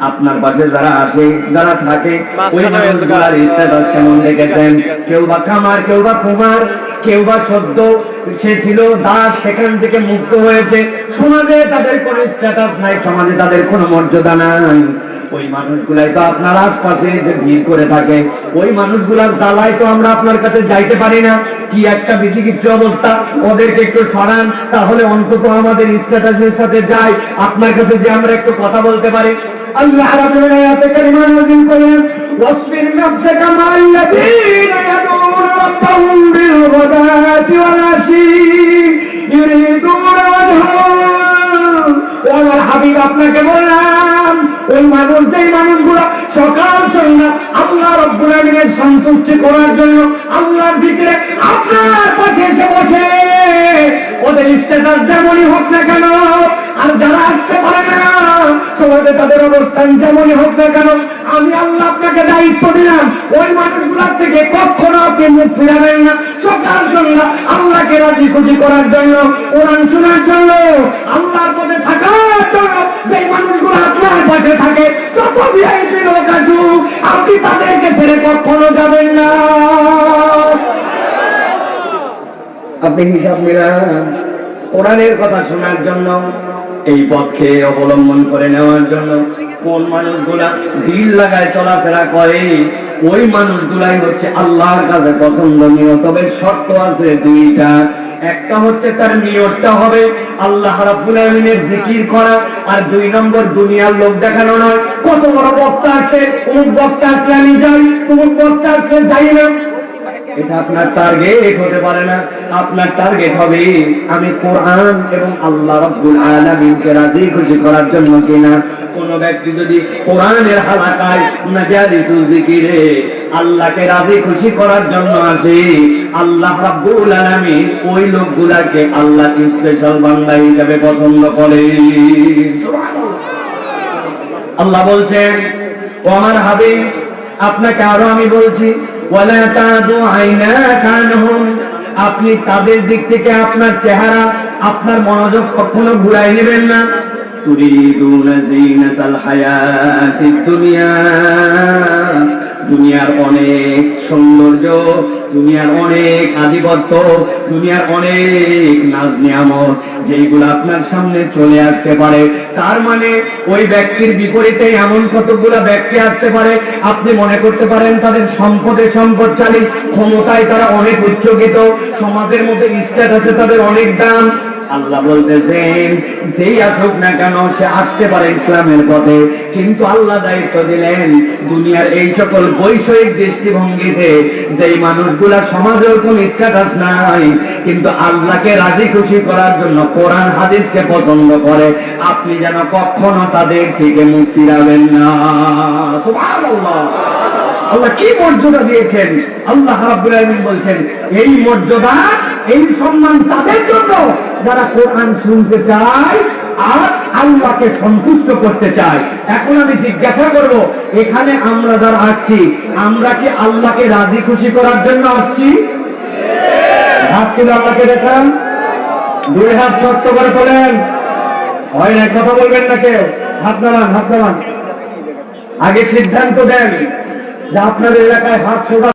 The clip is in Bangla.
আপনার পাশে যারা আসে যারা থাকে ওই মানুষগুলার। স্ট্যাটাস কেমন দেখেছেন কেউ বা খামার কেউ বা কুমার কেউ বা সদ্য ছিল, দাস সেখান থেকে মুক্ত হয়েছে। সমাজে তাদের কোনো স্ট্যাটাস নাই, সমাজে তাদের কোনো মর্যাদা নাই। ওই মানুষগুলাই তো আপনার আশপাশে এসে ভিড় করে থাকে। ওই মানুষগুলার জ্বালায় তো আমরা আপনার কাছে যাইতে পারি না। কি একটা বিচিকিচ্ছ অবস্থা? ওদেরকে একটু সরান, তাহলে অন্তত আমাদের স্ট্যাটাসের সাথে যাই। আপনার কাছে যে আমরা একটু কথা বলতে পারি। আল্লাহ রাব্বুল আয়াতে কারিমা নাযিল করলেন ওয়াসবির নাফসাকা মা'আল্লাযীনা ইয়াদউনা রাব্বাহুম বিল ওয়াল হাবিব আপনাকে বললাম, ওই মানুষ, যেই মানুষগুলো সকাল সন্ধ্যা আল্লাহ রব্বুল আলামিনের সন্তুষ্টি করার জন্য আল্লাহর ভিতরে আপনার পাশে এসে বসে। ওদের স্ট্যাটাস যেমনই হোক না কেন, আর যারা আসতে পারে না, সমাজে তাদের অবস্থান যেমনই হোক না কেন, আমি আল্লাহ আপনাকে দায়িত্ব দিলাম। ওই মানুষগুলোর থেকে কখনো আপনি মুখ ফিরাবেন না। সকাল সন্ধ্যা আল্লাহকে রাজি খুশি করার জন্য, কোরআন শোনার জন্য আল্লাহর আপনি হিসাব মিলান। কোরআনের কথা শোনার জন্য, এই পথকে অবলম্বন করে নেওয়ার জন্য কোন মানুষগুলা দিল লাগায় চলাফেরা করে, ওই মানুষগুলাই হচ্ছে আল্লাহর কাছে পছন্দনীয় তবে শর্ত আছে দুইটা। একটা হচ্ছে তার নিয়তটা হবে আল্লাহ রাব্বুল আলামিনের জিকির করা, আর দুই নম্বর দুনিয়ার লোক দেখানো নয়। কত বড় বক্তা আছে, অমুক বক্তা আসলে আমি যাই, অমুক বক্তা আসলে যাই না। এটা আপনার টার্গেট হতে পারে না। আপনার টার্গেট হবে আমি কোরআন এবং আল্লাহ রাব্বুল আলামিনকে রাজি খুশি করার জন্য কিনা। কোন ব্যক্তি যদি কোরআনের হালাকায় মাজালিসুল জিকিরে আল্লাহকে রাজি খুশি করার জন্য আসে, আল্লাহ রাব্বুল আলামিন ওই লোকগুলাকে আল্লাহ স্পেশাল বান্দা হিসেবে পছন্দ করে? আল্লাহ বলছেন, ও আমার হাবিব, আপনাকে আরও আমি বলছি আপনি তাদের দিক থেকে আপনার চেহারা আপনার মনোযোগ কখনো ঘুরাই নেবেন না। হায়াতিদ দুনিয়া। দুনিয়ার অনেক সৌন্দর্য, দুনিয়ার অনেক আধিপত্য, দুনিয়ার অনেক নাজ নিয়ামত যেগুলো আপনার সামনে চলে আসতে পারে। তার মানে ওই ব্যক্তির বিপরীতে এমন কতগুলো ব্যক্তি আসতে পারে, আপনি মনে করতে পারেন তাদের সম্পদে সম্পদশালী, ক্ষমতায় তারা অনেক উচ্চকিত, সমাজের মধ্যে স্ট্যাটাসে তাদের অনেক দাম আল্লাহ বলতেছেন যেই আসুক না কেন, সে আসতে পারে ইসলামের পথে। কিন্তু আল্লাহ দায়িত্ব দিলেন দুনিয়ার এই সকল বৈষয়িক দৃষ্টিভঙ্গিতে, যেই মানুষগুলা সমাজের কোন স্ট্যাটাস নাই, কিন্তু আল্লাহকে রাজি খুশি করার জন্য কোরআন, হাদিসকে পছন্দ করে। আপনি যেন কখনো তাদের থেকে মুক্তি ফিরাবেন না। সুবহানাল্লাহ। আল্লাহ কি মর্যাদা দিয়েছেন? আল্লাহ বলছেন, এই মর্যাদা, এই সম্মান তাদের জন্য যারা কোরআন শুনতে চায় আর আল্লাহকে সন্তুষ্ট করতে চায়। এখন আমি জিজ্ঞাসা করব, এখানে আমরা যারা আসছি, আমরা কি আল্লাহকে রাজি খুশি করার জন্য আসছি? হাত তুলে আল্লাহকে দেখান। দুই হাত শক্ত করে তোলেন। হয় না কথা বলবেন না কেউ। হাত নামান হাত নামান। আগে সিদ্ধান্ত দেন। যে আপনার এলাকায় হাত সোজা